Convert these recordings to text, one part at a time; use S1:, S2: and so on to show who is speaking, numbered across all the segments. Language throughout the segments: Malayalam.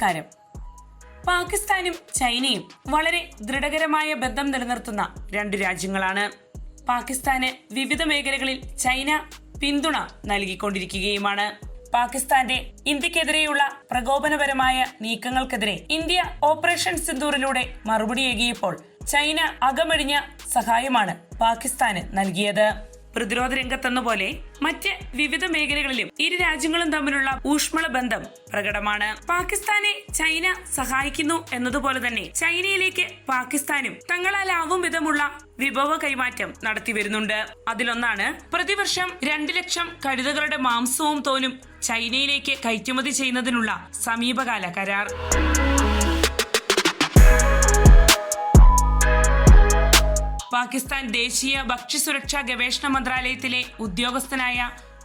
S1: നമസ്കാരം പാകിസ്ഥാനും ചൈനയും വളരെ ദൃഢകരമായ ബന്ധം നിലനിർത്തുന്ന രണ്ട് രാജ്യങ്ങളാണ്. പാകിസ്ഥാന് വിവിധ മേഖലകളിൽ ചൈന പിന്തുണ നൽകിക്കൊണ്ടിരിക്കുകയുമാണ്. പാകിസ്ഥാന്റെ ഇന്ത്യക്കെതിരെയുള്ള പ്രകോപനപരമായ നീക്കങ്ങൾക്കെതിരെ ഇന്ത്യ ഓപ്പറേഷൻ സിന്ദൂറിലൂടെ മറുപടിയേകിയപ്പോൾ ചൈന അകമഴിഞ്ഞ സഹായമാണ് പാകിസ്ഥാന് നൽകിയത്. പ്രതിരോധ രംഗത്തെന്ന പോലെ മറ്റ് വിവിധ മേഖലകളിലും ഇരു രാജ്യങ്ങളും തമ്മിലുള്ള ഊഷ്മള ബന്ധം പ്രകടമാണ്. പാകിസ്ഥാനെ ചൈന സഹായിക്കുന്നു എന്നതുപോലെ തന്നെ ചൈനയിലേക്ക് പാകിസ്ഥാനും തങ്ങളാലാവും വിധമുള്ള വിഭവ കൈമാറ്റം നടത്തി വരുന്നുണ്ട്. അതിലൊന്നാണ് പ്രതിവർഷം രണ്ടു ലക്ഷം കഴുതകളുടെ മാംസവും തോലും ചൈനയിലേക്ക് കയറ്റുമതി ചെയ്യുന്നതിനുള്ള സമീപകാല കരാർ. പാകിസ്ഥാൻ ദേശീയ ഭക്ഷ്യസുരക്ഷാ ഗവേഷണ മന്ത്രാലയത്തിലെ ഉദ്യോഗസ്ഥനായ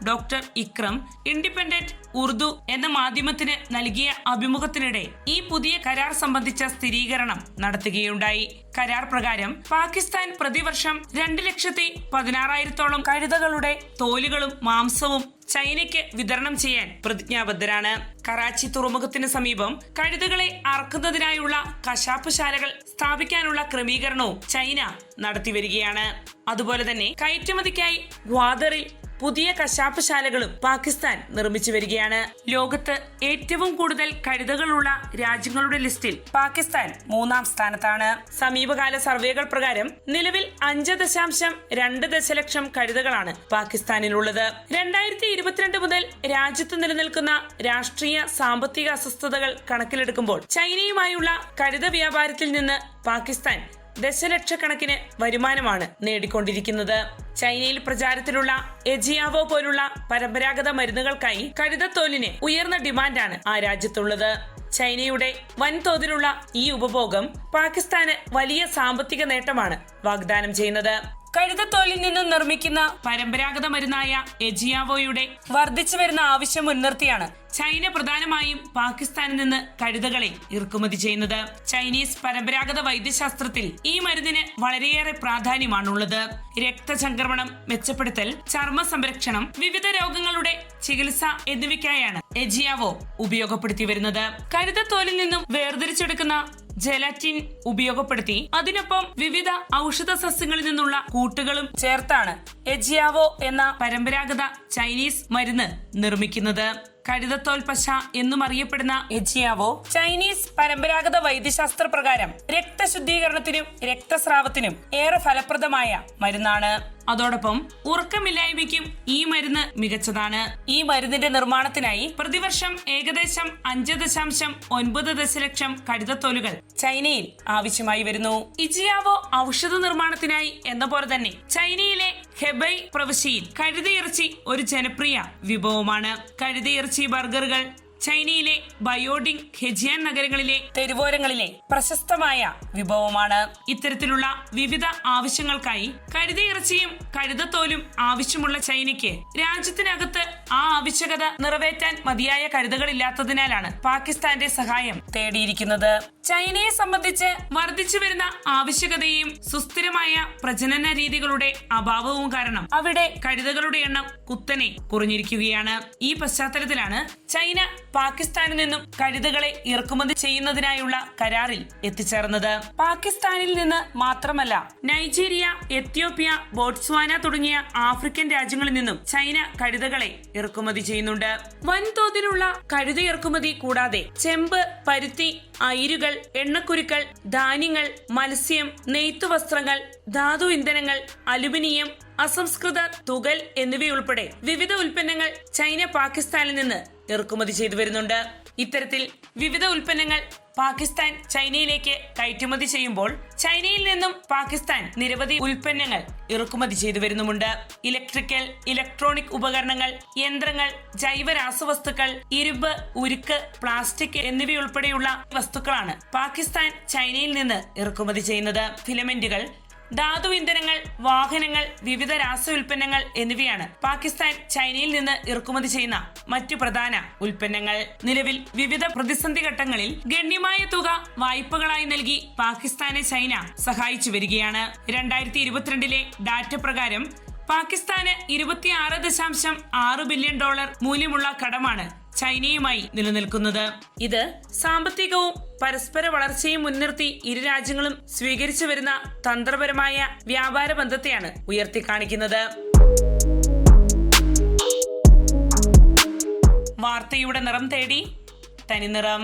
S1: ഡോക്ടർ ഇക്രം ഇൻഡിപെൻഡന്റ് ഉറുദു എന്ന മാധ്യമത്തിന് നൽകിയ അഭിമുഖത്തിനിടെ ഈ പുതിയ കരാർ സംബന്ധിച്ച സ്ഥിരീകരണം നടത്തുകയുണ്ടായി. കരാർ പ്രകാരം പാകിസ്ഥാൻ പ്രതിവർഷം രണ്ട് ലക്ഷത്തി പതിനാറായിരത്തോളം കഴുതകളുടെ തോലുകളും മാംസവും ചൈനയ്ക്ക് വിതരണം ചെയ്യാൻ പ്രതിജ്ഞാബദ്ധരാണ്. കറാച്ചി തുറമുഖത്തിന് സമീപം കഴുതുകളെ അറക്കുന്നതിനായുള്ള കശാപ്പുശാലകൾ സ്ഥാപിക്കാനുള്ള ക്രമീകരണവും ചൈന നടത്തിവരികയാണ്. അതുപോലെ തന്നെ കയറ്റുമതിക്കായി ഗ്വാദറിൽ പുതിയ കശാപ്പശാലകളും പാകിസ്ഥാൻ നിർമ്മിച്ചു വരികയാണ്. ലോകത്ത് ഏറ്റവും കൂടുതൽ കഴുതകളുള്ള രാജ്യങ്ങളുടെ ലിസ്റ്റിൽ പാകിസ്ഥാൻ മൂന്നാം സ്ഥാനത്താണ്. സമീപകാല സർവേകൾ പ്രകാരം നിലവിൽ അഞ്ച് ദശാംശം രണ്ട് ദശലക്ഷം കഴുതകളാണ് പാകിസ്ഥാനിലുള്ളത്. രണ്ടായിരത്തി ഇരുപത്തിരണ്ട് മുതൽ രാജ്യത്ത് നിലനിൽക്കുന്ന രാഷ്ട്രീയ സാമ്പത്തിക അസ്വസ്ഥതകൾ കണക്കിലെടുക്കുമ്പോൾ ചൈനയുമായുള്ള കഴുത വ്യാപാരത്തിൽ നിന്ന് പാകിസ്ഥാൻ ദശലക്ഷക്കണക്കിന് വരുമാനമാണ് നേടിക്കൊണ്ടിരിക്കുന്നത്. ചൈനയിൽ പ്രചാരത്തിലുള്ള എജിയാവോ പോലുള്ള പരമ്പരാഗത മരുന്നുകൾക്കായി കഴുതത്തോലിന് ഉയർന്ന ഡിമാൻഡാണ് ആ രാജ്യത്തുള്ളത്. ചൈനയുടെ വൻതോതിലുള്ള ഈ ഉപഭോഗം പാകിസ്ഥാന് വലിയ സാമ്പത്തിക നേട്ടമാണ് വാഗ്ദാനം ചെയ്യുന്നത്. കഴുതത്തോലിൽ നിന്നും നിർമ്മിക്കുന്ന പരമ്പരാഗത മരുന്നായ എജിയാവോയുടെ വർദ്ധിച്ചു വരുന്ന ആവശ്യം മുൻനിർത്തിയാണ് ചൈന പ്രധാനമായും പാകിസ്ഥാനിൽ നിന്ന് കഴുതകളെ ഇറക്കുമതി ചെയ്യുന്നത്. ചൈനീസ് പരമ്പരാഗത വൈദ്യശാസ്ത്രത്തിൽ ഈ മരുന്നിന് വളരെയേറെ പ്രാധാന്യമാണുള്ളത്. രക്തചംക്രമണം മെച്ചപ്പെടുത്തൽ ചർമ്മ സംരക്ഷണം വിവിധ രോഗങ്ങളുടെ ചികിത്സ എന്നിവയ്ക്കായാണ് എജിയാവോ ഉപയോഗപ്പെടുത്തി വരുന്നത്. കരുതത്തോലിൽ നിന്നും വേർതിരിച്ചെടുക്കുന്ന ജെലാറ്റിൻ ഉപയോഗപ്പെടുത്തി അതിനൊപ്പം വിവിധ ഔഷധ സസ്യങ്ങളിൽ നിന്നുള്ള കൂട്ടുകളും ചേർത്താണ് എജിയാവോ എന്ന പരമ്പരാഗത ചൈനീസ് മരുന്ന് നിർമ്മിക്കുന്നത്. കഴുതത്തോൽ പശ എന്നും അറിയപ്പെടുന്ന എജിയാവോ ചൈനീസ് പരമ്പരാഗത വൈദ്യശാസ്ത്ര പ്രകാരം രക്തശുദ്ധീകരണത്തിനും രക്തസ്രാവത്തിനും ഏറെ ഫലപ്രദമായ മരുന്നാണ്. അതോടൊപ്പം ഉറക്കമില്ലായ്മയ്ക്കും ഈ മരുന്ന് മികച്ചതാണ്. ഈ മരുന്നിന്റെ നിർമ്മാണത്തിനായി പ്രതിവർഷം ഏകദേശം അഞ്ച് ദശാംശം ഒൻപത് ദശലക്ഷം കഴുതത്തോലുകൾ ചൈനയിൽ ആവശ്യമായി വരുന്നു. ഇജിയാവോ ഔഷധ നിർമ്മാണത്തിനായി എന്ന പോലെ തന്നെ ചൈനയിലെ ഹെബൈ പ്രവിശ്യയിൽ കഴുതയിറച്ചി ഒരു ജനപ്രിയ വിഭവമാണ്. കഴുതയിറച്ചി ബർഗറുകൾ ചൈനയിലെ ബയോഡിംഗ് ഹെജിയാൻ നഗരങ്ങളിലെ തെരുവോരങ്ങളിലെ പ്രശസ്തമായ വിഭവമാണ്. ഇത്തരത്തിലുള്ള വിവിധ ആവശ്യങ്ങൾക്കായി കഴുതയിറച്ചിയും കരുതത്തോലും ആവശ്യമുള്ള ചൈനയ്ക്ക് രാജ്യത്തിനകത്ത് ആ ആവശ്യകത നിറവേറ്റാൻ മതിയായ കഴുതകളില്ലാത്തതിനാലാണ് പാകിസ്ഥാന്റെ സഹായം തേടിയിരിക്കുന്നത്. ചൈനയെ സംബന്ധിച്ച് വർദ്ധിച്ചു വരുന്ന ആവശ്യകതയും സുസ്ഥിരമായ പ്രജനന രീതികളുടെ അഭാവവും കാരണം അവിടെ കഴുതകളുടെ എണ്ണം കുത്തനെ കുറഞ്ഞിരിക്കുകയാണ്. ഈ പശ്ചാത്തലത്തിലാണ് ചൈന പാകിസ്ഥാനിൽ നിന്നും കഴുതകളെ ഇറക്കുമതി ചെയ്യുന്നതിനായുള്ള കരാറിൽ എത്തിച്ചേർന്നത്. പാകിസ്ഥാനിൽ നിന്ന് മാത്രമല്ല നൈജീരിയ എത്യോപ്യ ബോട്സ്വാന തുടങ്ങിയ ആഫ്രിക്കൻ രാജ്യങ്ങളിൽ നിന്നും ചൈന കഴുതകളെ ഇറക്കുമതി ചെയ്യുന്നുണ്ട്. വൻതോതിലുള്ള കഴുത ഇറക്കുമതി കൂടാതെ ചെമ്പ് പരുത്തി അയിരുകൾ എണ്ണക്കുരുക്കൾ ധാന്യങ്ങൾ മത്സ്യം നെയ്ത്തുവസ്ത്രങ്ങൾ ധാതു ഇന്ധനങ്ങൾ അലുമിനിയം അസംസ്കൃത തുകൽ എന്നിവയുൾപ്പെടെ വിവിധ ഉൽപ്പന്നങ്ങൾ ചൈന പാകിസ്ഥാനിൽ നിന്ന് ഇറക്കുമതി ചെയ്തു വരുന്നുണ്ട്. ഇത്തരത്തിൽ വിവിധ ഉൽപ്പന്നങ്ങൾ പാകിസ്ഥാൻ ചൈനയിലേക്ക് കയറ്റുമതി ചെയ്യുമ്പോൾ ചൈനയിൽ നിന്നും പാകിസ്ഥാൻ നിരവധി ഉൽപ്പന്നങ്ങൾ ഇറക്കുമതി ചെയ്തു വരുന്നുമുണ്ട്. ഇലക്ട്രിക്കൽ ഇലക്ട്രോണിക് ഉപകരണങ്ങൾ യന്ത്രങ്ങൾ ജൈവ രാസവസ്തുക്കൾ ഇരുമ്പ് ഉരുക്ക് പ്ലാസ്റ്റിക് എന്നിവയുൾപ്പെടെയുള്ള വസ്തുക്കളാണ് പാകിസ്ഥാൻ ചൈനയിൽ നിന്ന് ഇറക്കുമതി ചെയ്യുന്നത്. ഫിലമെന്റുകൾ ധാതു ഇന്ധനങ്ങൾ വാഹനങ്ങൾ വിവിധ രാസ ഉൽപ്പന്നങ്ങൾ എന്നിവയാണ് പാകിസ്ഥാൻ ചൈനയിൽ നിന്ന് ഇറക്കുമതി ചെയ്യുന്ന മറ്റു പ്രധാന ഉൽപ്പന്നങ്ങൾ. നിലവിൽ വിവിധ പ്രതിസന്ധി ഘട്ടങ്ങളിൽ ഗണ്യമായ തുക വായ്പകളായി നൽകി പാകിസ്ഥാനെ ചൈന സഹായിച്ചു വരികയാണ്. രണ്ടായിരത്തി ഇരുപത്തിരണ്ടിലെ ഡാറ്റ പ്രകാരം പാകിസ്ഥാന് ഇരുപത്തിയാറ് ദശാംശം ആറ് ബില്യൺ ഡോളർ മൂല്യമുള്ള കടമാണ് ചൈനയുമായി നിലനിൽക്കുന്നത്. ഇത് സാമ്പത്തികവും പരസ്പര വളർച്ചയും മുൻനിർത്തി ഇരു രാജ്യങ്ങളും സ്വീകരിച്ചു വരുന്ന തന്ത്രപരമായ വ്യാപാര ബന്ധത്തെയാണ് ഉയർത്തിക്കാണിക്കുന്നത്. വാർത്തയുടെ നിറം തേടി തനിനിറം.